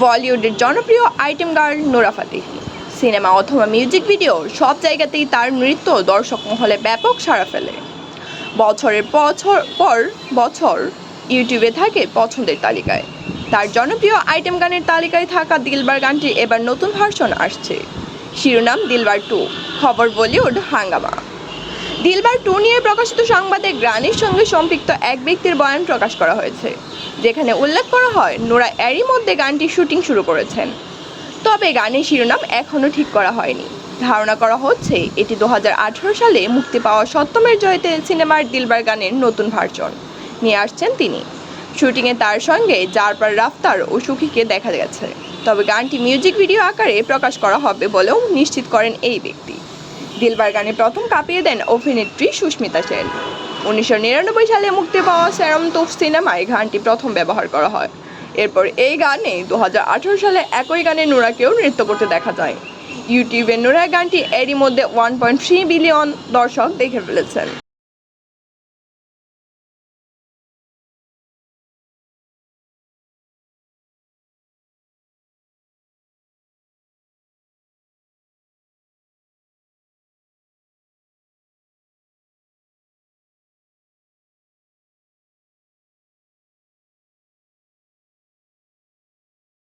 বলিউডের জনপ্রিয় item girl Nora Fatehi. Cinema অথবা মিউজিক ভিডিও সব জায়গাতেই তার নৃত্য দর্শক মহলে ব্যাপক সাড়া ফেলে। বছরের বছর পর বছর ইউটিউবে থাকে পছন্দের তালিকায়। তার জনপ্রিয় আইটেম গানের তালিকায় থাকা দিলবার গানটির এবার নতুন ভার্সন আসছে। শিরোনাম দিলবার টু, খবর বলিউড হাঙ্গামা। দিলবার টু নিয়ে প্রকাশিত সংবাদে গানের সঙ্গে সম্পৃক্ত এক ব্যক্তির বয়ান প্রকাশ করা হয়েছে, যেখানে উল্লেখ করা হয়, নোরা এরই মধ্যে গানটির শুটিং শুরু করেছেন। তবে গানের শিরোনাম এখনও ঠিক করা হয়নি। ধারণা করা হচ্ছে, এটি দু হাজার আঠেরো সালে মুক্তি পাওয়া সত্যমের জয়তে সিনেমার দিলবার গানের নতুন ভার্সন নিয়ে আসছেন তিনি। শুটিংয়ে তার সঙ্গে জারপার রাফতার ও সুখীকে দেখা গেছে। তবে গানটি মিউজিক ভিডিও আকারে প্রকাশ করা হবে বলেও নিশ্চিত করেন এই ব্যক্তি। দিলবার গানে প্রথম কাঁপিয়ে দেন অভিনেত্রী সুস্মিতা সেন। উনিশশো নিরানব্বই সালে মুক্তি পাওয়া স্যারম তোফ সিনেমায় গানটি প্রথম ব্যবহার করা হয়। এরপর এই গানে দু হাজার আঠেরো সালে একই গানে নোরাকেও নৃত্য করতে দেখা যায়। ইউটিউবে নোরা গানটি এরই মধ্যে ওয়ান পয়েন্ট থ্রি বিলিয়ন দর্শক দেখে ফেলেছেন।